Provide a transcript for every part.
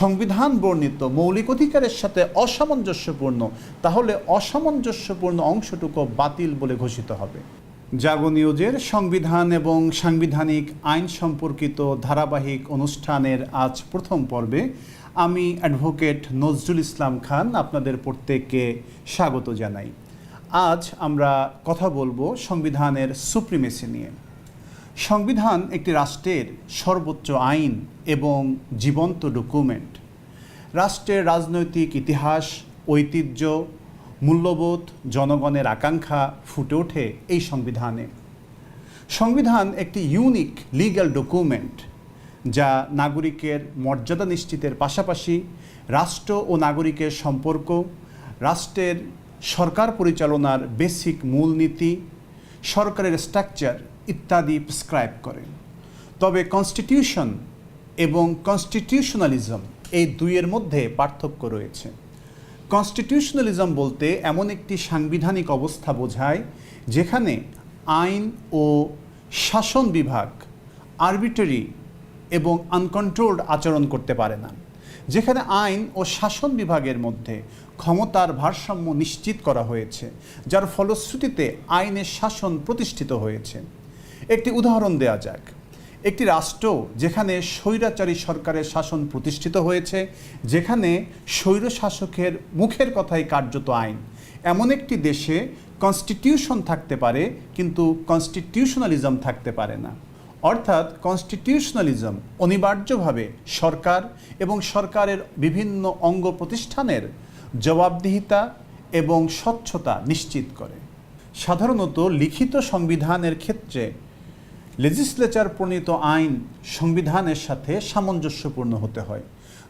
সংবিধান বর্ণিত মৌলিক অধিকারের সাথে অসামঞ্জস্যপূর্ণ, তাহলে অসামঞ্জস্যপূর্ণ অংশটুকু বাতিল বলে ঘোষিত হবে। জাগো নিউজের সংবিধান এবং সাংবিধানিক আইন সম্পর্কিত ধারাবাহিক অনুষ্ঠানের আজ প্রথম পর্বে আমি অ্যাডভোকেট নজরুল ইসলাম খান আপনাদের প্রত্যেককে স্বাগত জানাই। আজ আমরা কথা বলব সংবিধানের সুপ্রিমেসি নিয়ে। সংবিধান একটি রাষ্ট্রের সর্বোচ্চ আইন এবং জীবন্ত ডকুমেন্ট। রাষ্ট্রের রাজনৈতিক ইতিহাস, ঐতিহ্য, মূল্যবোধ, জনগণের আকাঙ্ক্ষা ফুটে ওঠে এই সংবিধানে। সংবিধান একটি ইউনিক লিগ্যাল ডকুমেন্ট যা নাগরিকের মর্যাদা নিশ্চিতের পাশাপাশি রাষ্ট্র ও নাগরিকের সম্পর্ক, রাষ্ট্রের সরকার পরিচালনার বেসিক মূলনীতি সরকারের স্ট্রাকচার ইত্যাদি প্রেসক্রাইব করে। তবে কনস্টিটিউশন এবং কনস্টিটিউশনালিজম এই দুইয়ের মধ্যে পার্থক্য রয়েছে। কনস্টিটিউশনালিজম বলতে এমন একটি সাংবিধানিক অবস্থা বোঝায়, যেখানে আইন ও শাসন বিভাগ আরবিটারি এবং আনকন্ট্রোলড আচরণ করতে পারে না। যেখানে আইন ও শাসন বিভাগের মধ্যে ক্ষমতার ভারসাম্য নিশ্চিত করা হয়েছে, যার ফলশ্রুতিতে আইনের শাসন প্রতিষ্ঠিত হয়েছে। একটি উদাহরণ দেওয়া যাক। একটি রাষ্ট্র যেখানে স্বৈরাচারী সরকারের শাসন প্রতিষ্ঠিত হয়েছে, যেখানে স্বৈর শাসকের মুখের কথাই কার্যত আইন, এমন একটি দেশে কনস্টিটিউশন থাকতে পারে, কিন্তু কনস্টিটিউশনালিজম থাকতে পারে না। অর্থাৎ কনস্টিটিউশনালিজম অনিবার্যভাবে সরকার এবং সরকারের বিভিন্ন অঙ্গ প্রতিষ্ঠানের জবাবদিহিতা এবং স্বচ্ছতা নিশ্চিত করে। সাধারণত লিখিত সংবিধানের ক্ষেত্রে লেজিসলেচার প্রণীত আইন সংবিধানের সাথে সামঞ্জস্যপূর্ণ হতে হয়।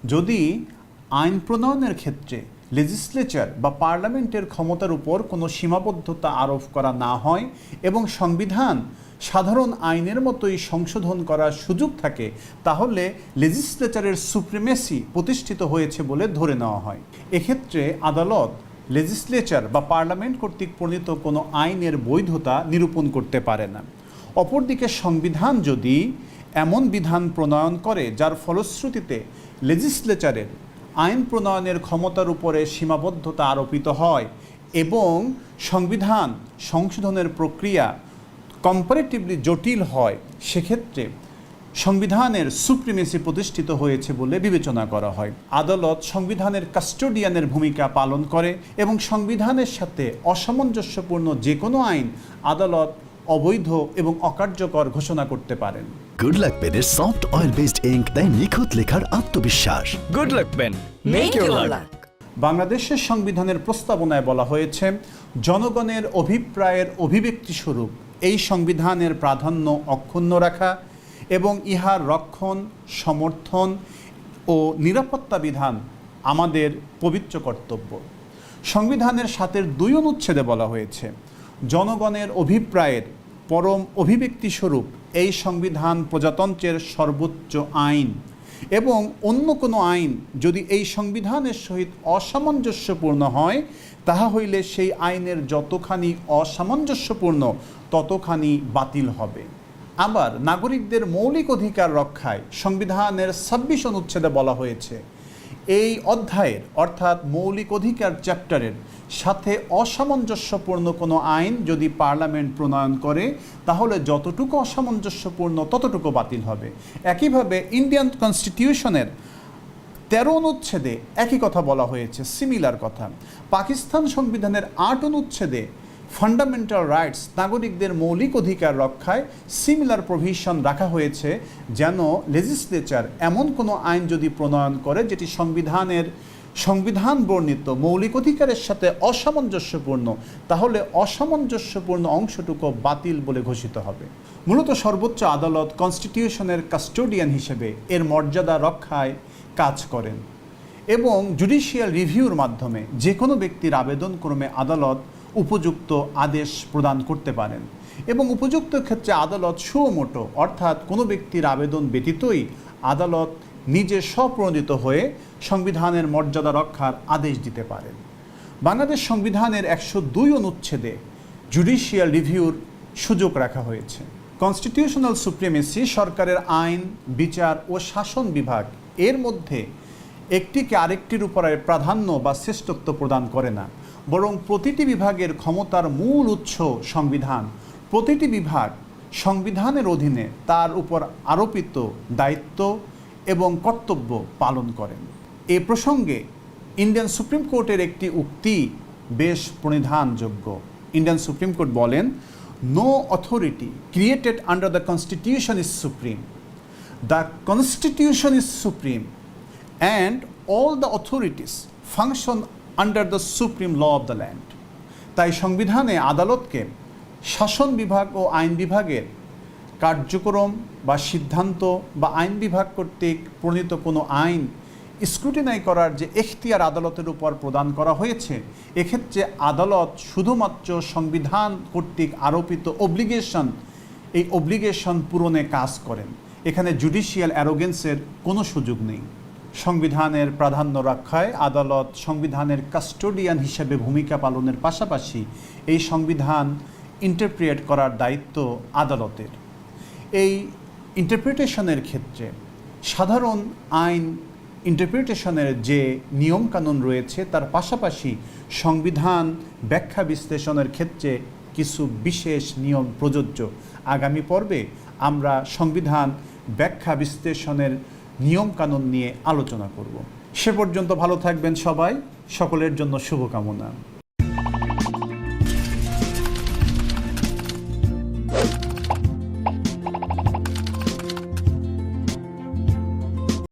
যদি আইন প্রণয়নের ক্ষেত্রে লেজিসলেচার বা পার্লামেন্টের ক্ষমতার উপর কোনো সীমাবদ্ধতা আরোপ করা না হয় এবং সংবিধান সাধারণ আইনের মতোই সংশোধন করার সুযোগ থাকে, তাহলে লেজিসলেচারের সুপ্রিমেসি প্রতিষ্ঠিত হয়েছে বলে ধরে নেওয়া হয়। এক্ষেত্রে আদালত লেজিসলেচার বা পার্লামেন্ট কর্তৃক প্রণীত কোনো আইনের বৈধতা নিরূপণ করতে পারে না। অপরদিকে সংবিধান যদি এমন বিধান প্রণয়ন করে যার ফলশ্রুতিতে লেজিসলেচারের আইন প্রণয়নের ক্ষমতার উপরে সীমাবদ্ধতা আরোপিত হয় এবং সংবিধান সংশোধনের প্রক্রিয়া কম্পারেটিভলি জটিল হয় সেক্ষেত্রে সংবিধানের সুপ্রিমেসি প্রতিষ্ঠিত হয়েছে বলে বিবেচনা করা হয়। আদালত সংবিধানের কাস্টোডিয়ানের ভূমিকা পালন করে এবং সংবিধানের সাথে অসামঞ্জস্যপূর্ণ যে কোনো আইন আদালত অবৈধ এবং অকার্যকর ঘোষণা করতে পারেন। গুড লাক পেনের সফট অয়েল বেসড ইঙ্ক দেয় নিখুঁত লেখার আত্মবিশ্বাস। Good Ben. Make, your luck. বাংলাদেশের সংবিধানের প্রস্তাবনায় বলা হয়েছে জনগণের অভিপ্রায়ের অভিব্যক্তি স্বরূপ এই সংবিধানের প্রাধান্য অক্ষুণ্ণ রাখা এবং ইহার রক্ষণ, সমর্থন ও নিরাপত্তা বিধান আমাদের পবিত্র কর্তব্য। সংবিধানের সাথের দুই অনুচ্ছেদে বলা হয়েছে, জনগণের অভিপ্রায়ের পরম অভিব্যক্তিস্বরূপ এই সংবিধান প্রজাতন্ত্রের সর্বোচ্চ আইন। এবং অন্য কোনো আইন যদি এই সংবিধানের সহিত অসামঞ্জস্যপূর্ণ হয়, তাহা হইলে সেই আইনের যতখানি অসামঞ্জস্যপূর্ণ, ততখানি বাতিল হবে। আবার নাগরিকদের মৌলিক অধিকার রক্ষায় সংবিধানের ছাব্বিশ অনুচ্ছেদে বলা হয়েছে এই অধ্যায়ের, অর্থাৎ মৌলিক অধিকার চ্যাপ্টারের সাথে অসামঞ্জস্যপূর্ণ কোনো আইন যদি পার্লামেন্ট প্রণয়ন করে, তাহলে যতটুকু অসামঞ্জস্যপূর্ণ ততটুকু বাতিল হবে। একইভাবে ইন্ডিয়ান কনস্টিটিউশনের তেরো অনুচ্ছেদে একই কথা বলা হয়েছে, সিমিলার কথা। পাকিস্তান সংবিধানের আট অনুচ্ছেদে ফান্ডামেন্টাল রাইটস নাগরিকদের মৌলিক অধিকার রক্ষায় সিমিলার প্রভিশন রাখা হয়েছে যেন লেজিসলেচার এমন কোনো আইন যদি প্রণয়ন করে যেটি সংবিধানের, সংবিধান বর্ণিত মৌলিক অধিকারের সাথে অসামঞ্জস্যপূর্ণ, তাহলে অসামঞ্জস্যপূর্ণ অংশটুকু বাতিল বলে ঘোষিত হবে। মূলত সর্বোচ্চ আদালত কনস্টিটিউশনের কাস্টোডিয়ান হিসেবে এর মর্যাদা রক্ষায় কাজ করেন এবং জুডিশিয়াল রিভিউর মাধ্যমে যে কোনো ব্যক্তির আবেদন ক্রমে আদালত উপযুক্ত আদেশ প্রদান করতে পারেন এবং উপযুক্ত ক্ষেত্রে আদালত সুমোটো, অর্থাৎ কোনো ব্যক্তির আবেদন ব্যতীতই আদালত নিজে স্বপ্রণোদিত হয়ে সংবিধানের মর্যাদা রক্ষার আদেশ দিতে পারেন। বাংলাদেশ সংবিধানের একশো দুই অনুচ্ছেদে জুডিশিয়াল রিভিউর সুযোগ রাখা হয়েছে। কনস্টিটিউশনাল সুপ্রিমেসি সরকারের আইন, বিচার ও শাসন বিভাগ এর মধ্যে একটিকে আরেকটির উপরে প্রাধান্য বা শ্রেষ্ঠত্ব প্রদান করে না। বরং প্রতিটি বিভাগের ক্ষমতার মূল উৎস সংবিধান। প্রতিটি বিভাগ সংবিধানের অধীনে তার উপর আরোপিত দায়িত্ব এবং কর্তব্য পালন করেন। এ প্রসঙ্গে ইন্ডিয়ান সুপ্রিম কোর্টের একটি উক্তি বেশ প্রণিধানযোগ্য। ইন্ডিয়ান সুপ্রিম কোর্ট বলেন no authority created under the constitution is supreme the constitution is supreme, and all the authorities function under the supreme law of the land. তাই সংবিধানে আদালতকে শাসন বিভাগ ও আইন বিভাগের কার্যক্রম বা সিদ্ধান্ত বা আইন বিভাগ কর্তৃক প্রণীত কোনো আইন স্ক্রুটিনাই করার যে এখতিয়ার আদালতের উপর প্রদান করা হয়েছে, এক্ষেত্রে আদালত শুধুমাত্র সংবিধান কর্তৃক আরোপিত অব্লিগেশন এই অব্লিগেশন পূরণে কাজ করেন এখানে জুডিশিয়াল অ্যারোগেন্সের কোনো সুযোগ নেই সংবিধানের প্রাধান্য রক্ষায় আদালত সংবিধানের কাস্টোডিয়ান হিসেবে ভূমিকা পালনের পাশাপাশি এই সংবিধান ইন্টারপ্রিয়েট করার দায়িত্ব আদালতের। এই ইন্টারপ্রিটেশনের ক্ষেত্রে সাধারণ আইন ইন্টারপ্রিটেশনের যে নিয়মকানুন রয়েছে, তার পাশাপাশি সংবিধান ব্যাখ্যা বিশ্লেষণের ক্ষেত্রে কিছু বিশেষ নিয়ম প্রযোজ্য। আগামী পর্বে আমরা সংবিধান ব্যাখ্যা বিশ্লেষণের নিয়মকানুন নিয়ে আলোচনা করব। সে পর্যন্ত ভালো থাকবেন সবাই। সকলের জন্য শুভকামনা।